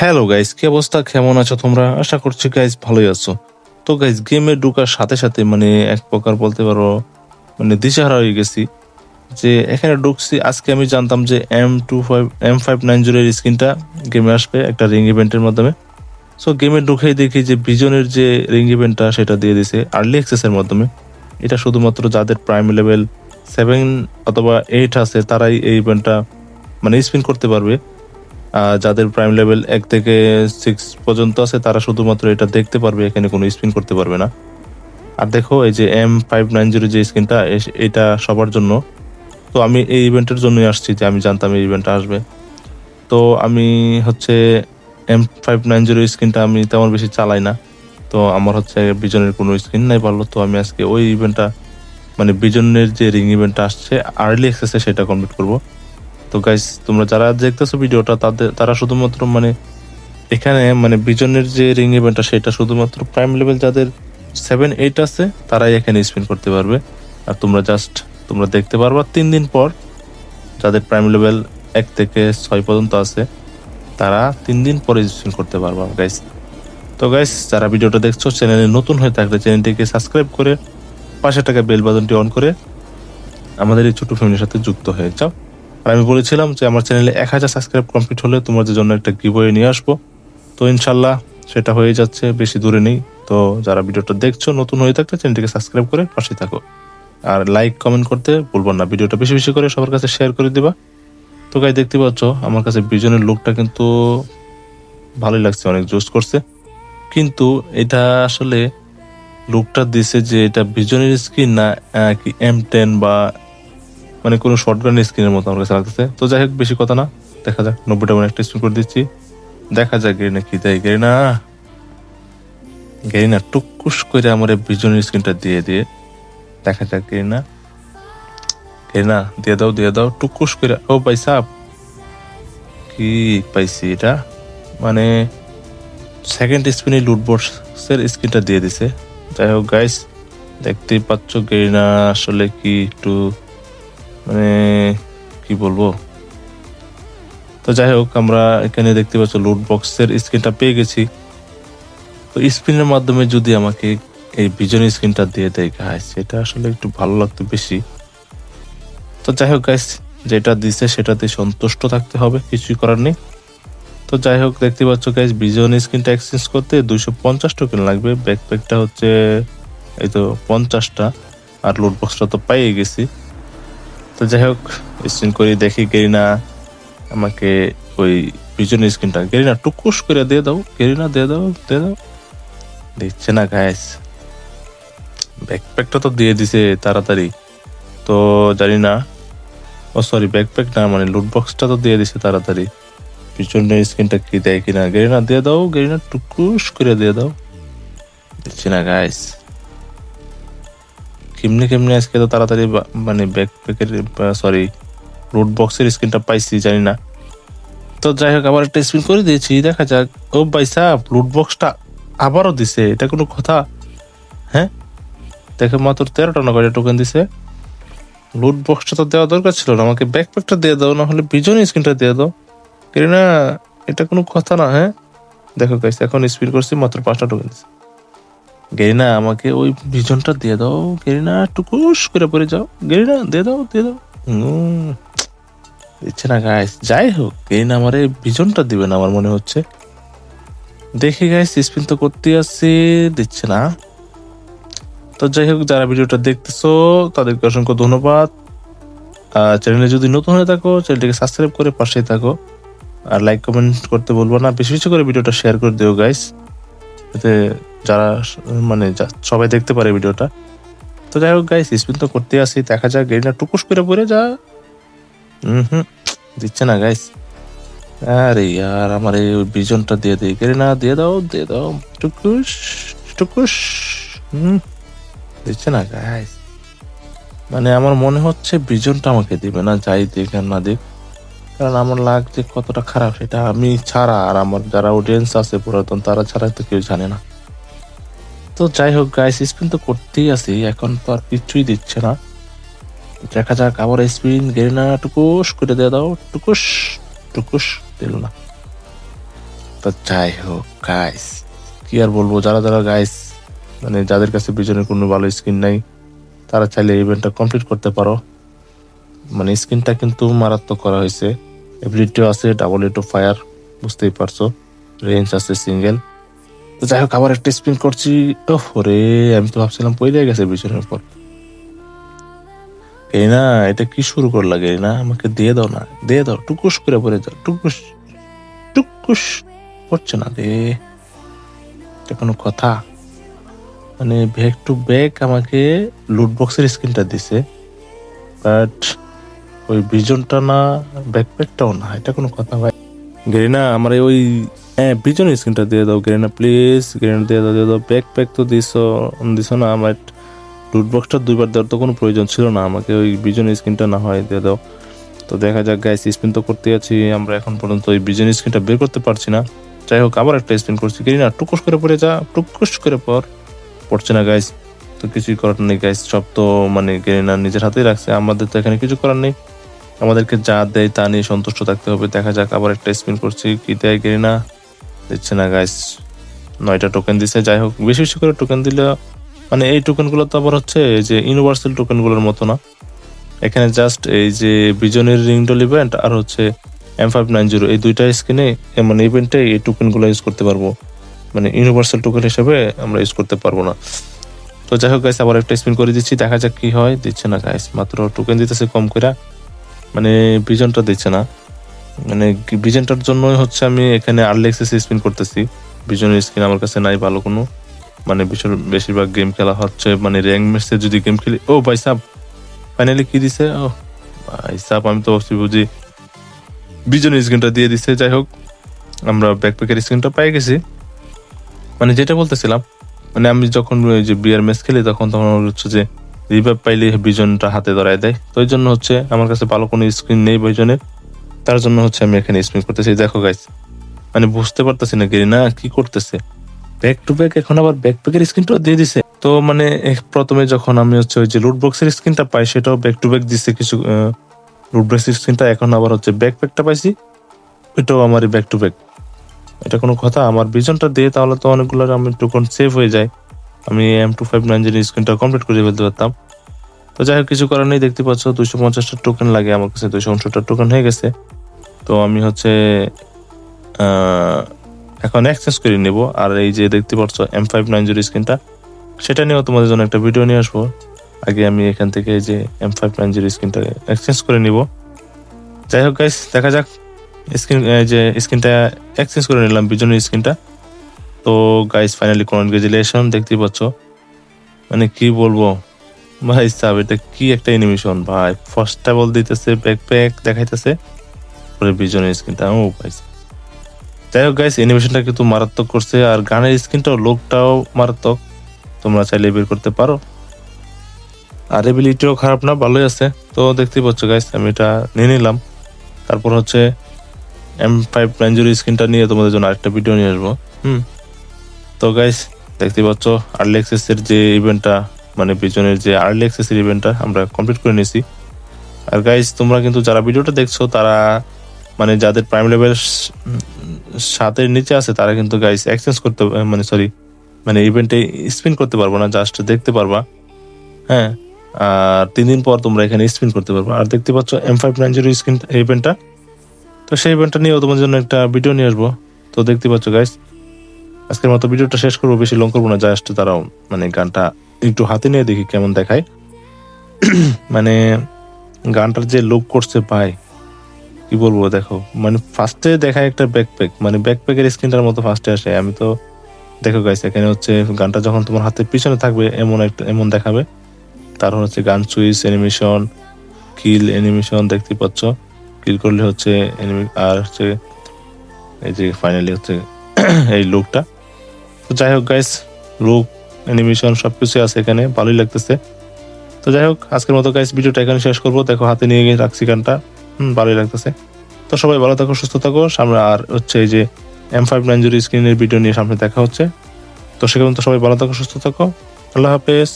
Hello guys কি অবস্থা? কেমন আছো তোমরা? আশা করছি গাইস ভালোই আছো। তো গাইস গেমে ঢোকার সাথে সাথে মানে এক প্রকার বলতে পারো মানে দিশাহারা হয়ে গেছি যে, এখানে ঢুকছি। আজকে আমি জানতাম যে M two five M five nine zero এর স্ক্রিনটা গেমে আসবে, একটা রিং ইভেন্টের মাধ্যমে। সো গেমে ঢুকেই দেখি যে ভিজনের যে রিং ইভেন্টটা সেটা দিয়ে দিছে আর্লি অ্যাক্সেসের মাধ্যমে। এটা শুধুমাত্র যাদের প্রাইম লেভেল সেভেন অথবা এইট আছে, তারাই এই ইভেন্টটা মানে স্পিন করতে পারবে। যাদের প্রাইম লেভেল এক থেকে সিক্স পর্যন্ত আছে, তারা শুধুমাত্র এটা দেখতে পারবে, এখানে কোনো স্পিন করতে পারবে না। আর দেখো, এই যে এম ফাইভ নাইন জিরো যে স্ক্রিনটা এটা সবার জন্য। তো আমি এই ইভেন্টের জন্যই আসছি যে আমি জানতাম এই ইভেন্টটা আসবে। তো আমি হচ্ছে এম ফাইভ নাইন জিরো স্ক্রিনটা আমি তেমন বেশি চালাই না। তো আমার হচ্ছে বিজনের কোনো স্ক্রিন নাই পারল তো আমি আজকে ওই ইভেন্টটা মানে বিজনের যে রিং ইভেন্টটা আসছে আর্লি অ্যাক্সেসে সেটা কমপ্লিট করব। তো গাইস তোমরা যারা দেখতেছো ভিডিওটা, তাদের তারা শুধুমাত্র মানে এখানে মানে বিজনের যে রিং ইভেন্টটা সেটা শুধুমাত্র প্রাইম লেভেল যাদের সেভেন এইট আছে, তারাই এখানে স্পিন করতে পারবে। আর তোমরা জাস্ট তোমরা দেখতে পারবা তিন দিন পর যাদের প্রাইম লেভেল এক থেকে ছয় পর্যন্ত আছে, তারা তিন দিন পরে স্পিন করতে পারবা গাইস তো গাইস যারা ভিডিওটা দেখছ চ্যানেলে নতুন হয়ে থাকলে চ্যানেলটিকে সাবস্ক্রাইব করে পাশে টাকা বেল বাটনটি অন করে আমাদের এই ছোট ফ্যামিলির সাথে যুক্ত হয়ে যাও। আর আমি বলেছিলাম যে আমার চ্যানেলে এক হাজার সাবস্ক্রাইব কমপ্লিট হলে তোমাদের জন্য একটা গিভওয়ে নিয়ে আসব। তো ইনশাল্লাহ সেটা হয়ে যাচ্ছে, বেশি দূরে নেই। তো যারা ভিডিওটা দেখছ, নতুন হয়ে থাকলে চ্যানেলটিকে সাবস্ক্রাইব করে পাশে থাকো। আর লাইক কমেন্ট করতে ভুলবো না। ভিডিওটা বেশি বেশি করে সবার কাছে শেয়ার করে দিবা। তো গাই দেখতে পাচ্ছ, আমার কাছে বিজনের লুকটা কিন্তু ভালোই লাগছে, অনেক জোস করছে। কিন্তু এটা আসলে লুকটা দিছে যে এটা বিজনের স্ক্রিন না কি এম টেন বা মানে কোনো শর্টগান স্ক্রিনের মতো আমার কাছে লাগতেছে। তো যাই হোক, বেশি কথা না। দেখা যাক, নব্বইটা মানে একটা স্পিন করে দিচ্ছি। দেখা যাক, গেরিনা কি দেয়। গেরিনা গেরিনা টুকুস করে আমার বিজনের স্ক্রিনটা দিয়ে দিয়ে। দেখা যাক, গেরিনা। গেরিনা, দিয়ে দাও দিয়ে দাও টুকুস করে। ও ভাই সাপ কি পাইছি এটা? মানে সেকেন্ড স্পিনে লুটবক্সের স্ক্রিনটা দিয়ে দিছে। যাই হোক গাইস দেখতেই পাচ্ছ গেরিনা আসলে কি একটু মানে কি বলব? তো যাই হোক, আমরা এখানে দেখতে পাচ্ছ লুট বক্সের স্ক্রিনটা পেয়ে গেছি। তো স্পিনের মাধ্যমে যদি আমাকে এই ভিজন স্ক্রিনটা দিয়ে দেয় গাইস সেটা আসলে একটু ভালো লাগতো বেশি। তো যাই হোক গাইস যেটা দিছে সেটাতে সন্তুষ্ট থাকতে হবে, কিছুই করার নেই। তো যাই হোক, দেখতে পাচ্ছ গাইস ভিজন স্ক্রিনটা এক্সচেঞ্জ করতে দুইশো পঞ্চাশ টোকেন লাগবে। ব্যাকপ্যাকটা হচ্ছে, এই তো পঞ্চাশটা, আর লুট বক্সটা তো পাইয়ে গেছি। তো যাই হোক স্ক্রিন করে, দেখি গেরিনা আমাকে ওই ভিজন স্ক্রিনটা গেরিনা টুকুস করে দিয়ে দাও, গেরিনা দিয়ে দাও দিয়ে দাও। দিচ্ছে না গাইস ব্যাকপ্যাকটা তো দিয়ে দিছে তাড়াতাড়ি। তো জানি না। ও সরি ব্যাকপ্যাক না মানে লুট বক্সটা তো দিয়ে দিছে তাড়াতাড়ি। পিছনের স্ক্রিনটা কি দেয় কিনা? গেরিনা, দিয়ে দাও, গেরিনা টুকুস করে দিয়ে দাও। দিচ্ছে না গাইস কেমনে কেমনে আজকে তো তাড়াতাড়ি মানে ব্যাকপ্যাকের সরি রুট বক্সের স্ক্রিনটা পাইছি, জানি না। তো যাই হোক, আবার একটা স্পিন করে দিয়েছি, দেখা যাক। ও ভাই সাহ লুট বক্সটা আবারও দিছে, এটা কোনো কথা? হ্যাঁ? দেখে মাত্র তেরোটা না টোকেন দিছে। লুট বক্সটা তো দেওয়া দরকার ছিল না, আমাকে ব্যাকপ্যাকটা দিয়ে দাও, না হলে বিজন স্ক্রিনটা দিয়ে দাও। কেন না এটা কোনো কথা না হ্যাঁ? দেখো গাইস এখন স্পিন করছি, মাত্র পাঁচটা টোকেন দিছে। গেরিনা, আমাকে ওই ভিজনটা দিয়ে দাও। গেরিনা টুকুস করে পরে যাও। গেরিনা, দিয়ে দাও দিয়ে দাও। দিচ্ছে না গাইস যাই হোক, গেরিনা আমার এই ভিজনটা দিবে না, আমার মনে হচ্ছে। দেখি গাইস স্পিন তো করতে আসছে, দিচ্ছে না। তো যাই হোক, যারা ভিডিওটা দেখতেছো, তাদেরকে অসংখ্য ধন্যবাদ। চ্যানেলে যদি নতুন হয়ে থাকো চ্যানেলটিকে সাবস্ক্রাইব করে পাশেই থাকো। আর লাইক কমেন্ট করতে বলব না। বেশি বেশি করে ভিডিওটা শেয়ার করে দিও গাইস যাতে যারা মানে সবাই দেখতে পারে ভিডিওটা। তো যাই হোক গাইস স্পিন তো করতে আসি দেখা যাক গেরিনা টুকুস করে পড়ে যা। হুম, দিচ্ছে না গাইস আরে আর আমার এই বিজনটা দিয়ে দিই। গেরিনা দিয়ে দাও দিয়ে দাও, টুকুস টুকুস। হুম দিচ্ছে না গাইস মানে আমার মনে হচ্ছে বিজনটা আমাকে দিবে না, যাই দিক আর না দিক। কারণ আমার লাগ যে কতটা খারাপ, সেটা আমি ছাড়া আর আমার যারা অডিয়েন্স আছে পুরাতন, তারা ছাড়া তো কেউ জানে না। তো যাই হোক গাইস স্পিন তো করতেই আছি, এখন তো আর কিছুই দিচ্ছে না। দেখা যাক, আবার স্পিন গেরিনা টুকুস করে দিয়ে দাও, টুকুস টুকুস, দিল না। তো যাই হোক গাইস কি আর বলব, যারা যারা গাইস মানে যাদের কাছে বিজনের কোনো ভালো স্কিন নাই, তারা চাইলে ইভেন্টটা কমপ্লিট করতে পারো। মানে স্কিনটা কিন্তু মারাত্মক করা হয়েছে। এবিলিটিও আছে ডাবল এটো ফায়ার বুঝতেই পারছ। রেঞ্জ আছে সিঙ্গেল যাই হোক, আবার একটা স্পিন করছি। ওরে, আমি তো ভাবছিলাম পইলে গেছে বিছানার পর এই না এটা কি শুরু কর লাগে না আমাকে দিয়ে দাও না, দিয়ে দাও, টুকুস করে পড়ে যাও, টুকুস টুকুস পড়ছে না রে। এটা কোনো কথা? মানে ব্যাক টু ব্যাক আমাকে লুট বক্সের স্ক্রিনটা দিছে বাট ওই ভিজনটা না ব্যাকপ্যাকটাও না, এটা কোনো কথা ভাই? গেরি না আমার ওই হ্যাঁ ভিজন স্ক্রিনটা দিয়ে দাও গেরিনা প্লিজ গেরিনা দিয়ে দাও দিয়ে দাও ব্যাক প্যাক তো দিছো দিছো না আমার লুট বক্সটা দুইবার দেওয়ার তো কোনো প্রয়োজন ছিল না, আমাকে ওই বিজন স্ক্রিনটা না হয়, দিয়ে দাও। তো দেখা যাক গাইস স্পিন তো করতে আছি, আমরা এখন পর্যন্ত ওই বিজন স্ক্রিনটা বের করতে পারছি না। যাই হোক, আবার একটা স্পিন করছি গেরিনা টুকুস করে পড়ে যা টুকুস করে পর, পড়ছে না গাইস তো কিছুই করার নেই গাইস সব তো মানে গেরিনা নিজের হাতেই রাখছে, আমাদের তো এখানে কিছু করার নেই। আমাদেরকে যা দেয় তা নিয়ে সন্তুষ্ট থাকতে হবে, দেখা যাক, আবার একটা স্পিন করছি, কি দেয় গেরিনা দিচ্ছে না গাইস নয়টা টোকেন দিছে, যাই হোক, বেশি বেশি করে টোকেন দিলে মানে এই টোকেনগুলো তো আবার হচ্ছে যে ইউনিভার্সাল টোকেনগুলোর মতো না। এখানে জাস্ট এই যে বিজনের রিংডল ইভেন্ট আর হচ্ছে এম ফাইভ নাইন জিরো এই দুইটা স্ক্রিনে মানে ইভেন্টে এই টোকেনগুলো ইউজ করতে পারব। মানে ইউনিভার্সাল টোকেন হিসেবে আমরা ইউজ করতে পারব না। তো যাই হোক গাইস আবার একটা স্পিন করে দিচ্ছি, দেখা যাক কি হয়। দিচ্ছে না গাইস মাত্র টোকেন দিতেছে কম করে মানে বিজনটা দিচ্ছে না। মানে বিজনটার জন্যই হচ্ছে আমি এখানে আর্লি এক্সেস স্পিন করতেছি। বিজনের স্কিন আমার কাছে নাই ভালো কোনো। মানে বেশির- বেশিরভাগ গেম খেলা হচ্ছে মানে র্যাঙ্ক ম্যাচে যদি গেম খেলি ও, ভাই সাহ ফাইনালি কি দিছে? ও, ভাই সাহ আমি তো ভাবছি বুঝি বিজনের স্ক্রিনটা দিয়ে দিছে। যাই হোক, আমরা ব্যাকপ্যাকের স্ক্রিনটা পেয়ে গেছি। মানে যেটা বলতেছিলাম মানে আমি যখন ওই যে বিয়ার ম্যাচ খেলি, তখন তখন হচ্ছে যে রিভাইভ পাইলে বিজনটা হাতে ধরায় দেয়। তো ওই জন্য হচ্ছে আমার কাছে ভালো কোনো স্ক্রিন নেই বিজনের তার জন্য হচ্ছে আমি এখানে স্পিন করতেছি। দেখো গাইস মানে বুঝতে পারতেছি না গেরি, না, কি করতেছে? ব্যাক টু ব্যাক এখন আবার ব্যাকপ্যাকের স্ক্রিনটা দিয়ে দিছে। তো মানে প্রথমে যখন আমি হচ্ছে ওই যে লুট বক্সের স্ক্রিনটা পাই, সেটাও ব্যাক টু ব্যাক দিছে কিছু লুট বক্সের স্ক্রিনটা এখন আবার হচ্ছে ব্যাকপ্যাকটা পাইছি। ওইটাও আমার ব্যাক টু ব্যাক এটা কোনো কথা, আমার ভিজনটা দিয়ে তাহলে তো অনেকগুলো আমি টোকন সেভ হয়ে যায়। আমি M two five nine zero স্ক্রিনটা কমপ্লিট করে ফেলতে পারতাম। তো যাই হোক, কিছু করার নেই, দেখতে পাচ্ছ, দুইশো পঞ্চাশটা টোকেন লাগে, আমার কাছে দুইশো উনষট্টা টোকেন হয়ে গেছে। তো আমি হচ্ছে এখন এক্সচেঞ্জ করে নেব। আর এই যে দেখতে পাচ্ছ এম ফাইভ নাইন জিরো স্ক্রিনটা সেটা নিয়েও তোমাদের জন্য একটা ভিডিও নিয়ে আসব। আগে আমি এখান থেকে যে এম ফাইভ নাইন জিরো স্ক্রিনটা এক্সচেঞ্জ করে নিব। যাই হোক গাইস দেখা যাক স্ক্রিন যে স্ক্রিনটা এক্সচেঞ্জ করে নিলাম বিজনের স্ক্রিনটা তো গাইস ফাইনালি কনগ্রেচুলেশন দেখতে পাচ্ছ। মানে কি বলব? ভাই সাহেব, এটা কি একটা অ্যানিমেশন ভাই ফার্স্ট বল দিতেছে ব্যাকপ্যাক দেখাইতেছে। পরে বিজনের স্ক্রিনটা ও ভাই যাই হোক গাইস অ্যানিমেশনটা কিন্তু মারাত্মক করছে, আর গানের স্ক্রিনটাও লোকটাও মারাত্মক। তোমরা চাইলে বের করতে পারো। আর এবিলিটিও খারাপ না, ভালোই আছে। তো দেখতেই পাচ্ছ গাইস আমি এটা নিয়ে নিলাম। তারপর হচ্ছে এম ফাইভ নাইন স্ক্রিনটা নিয়ে তোমাদের জন্য আরেকটা ভিডিও নিয়ে আসব। হুম। তো গাইস দেখতে পাচ্ছ আর্লি এর যে ইভেন্টটা মানে পিছনের যে আর্লি এর ইভেন্টটা আমরা কমপ্লিট করে নিয়েছি। আর গাইস তোমরা কিন্তু যারা ভিডিওটা দেখছ, তারা মানে যাদের প্রাইম লেভেল সাতের নিচে আছে, তারা কিন্তু গাইস এক্সচেঞ্জ করতে মানে সরি মানে ইভেন্টে স্পিন করতে পারব না জাস্ট দেখতে পারবা। হ্যাঁ? আর তিন দিন পর তোমরা এখানে স্পিন করতে পারবে। আর দেখতে পাচ্ছ M five nine zero screen ইভেন্টটা তো সেই ইভেন্টটা নিয়েও তোমার জন্য একটা ভিডিও নিয়ে আসব। তো দেখতে পাচ্ছ গাইস আজকের মতো ভিডিওটা শেষ করব, বেশি লং করব না জাস্ট তারাও মানে গানটা একটু হাতে নিয়ে দেখি কেমন দেখায়। মানে গানটার যে লুক করছে, ভাই কি বলব, দেখো মানে ফার্স্টে দেখায় একটা ব্যাকপ্যাক মানে ব্যাকপ্যাকের স্ক্রিনটার মতো ফার্স্টে আসে। আমি তো, দেখো গাইস এখানে হচ্ছে গানটা যখন তোমার হাতের পিছনে থাকবে, এমন একটা, এমন দেখাবে। তারপর হচ্ছে গান সুইচ অ্যানিমেশন কিল অ্যানিমেশন দেখতে পাচ্ছ। কিল করলে হচ্ছে আর হচ্ছে এই যে ফাইনালি হচ্ছে এই লুকটা তো যাই হোক গাইস লুক অ্যানিমেশন সব কিছুই আছে এখানে, ভালোই লাগতেছে। তো যাই হোক, আজকের মতো গাইস ভিডিওটা এখানে শেষ করব। দেখো, হাতে নিয়ে গিয়ে রাখছি গানটা। হুম, ভালোই লাগতেছে। তো সবাই ভালো থাকো, সুস্থ থাকো। সামনে আর হচ্ছে এই যে এম ফাইভ নাইন জিরো স্ক্রিনের ভিডিও নিয়ে সামনে দেখা হচ্ছে। তো সেখানে তো সবাই ভালো থাকো, সুস্থ থাকো। আল্লাহ হাফেজ।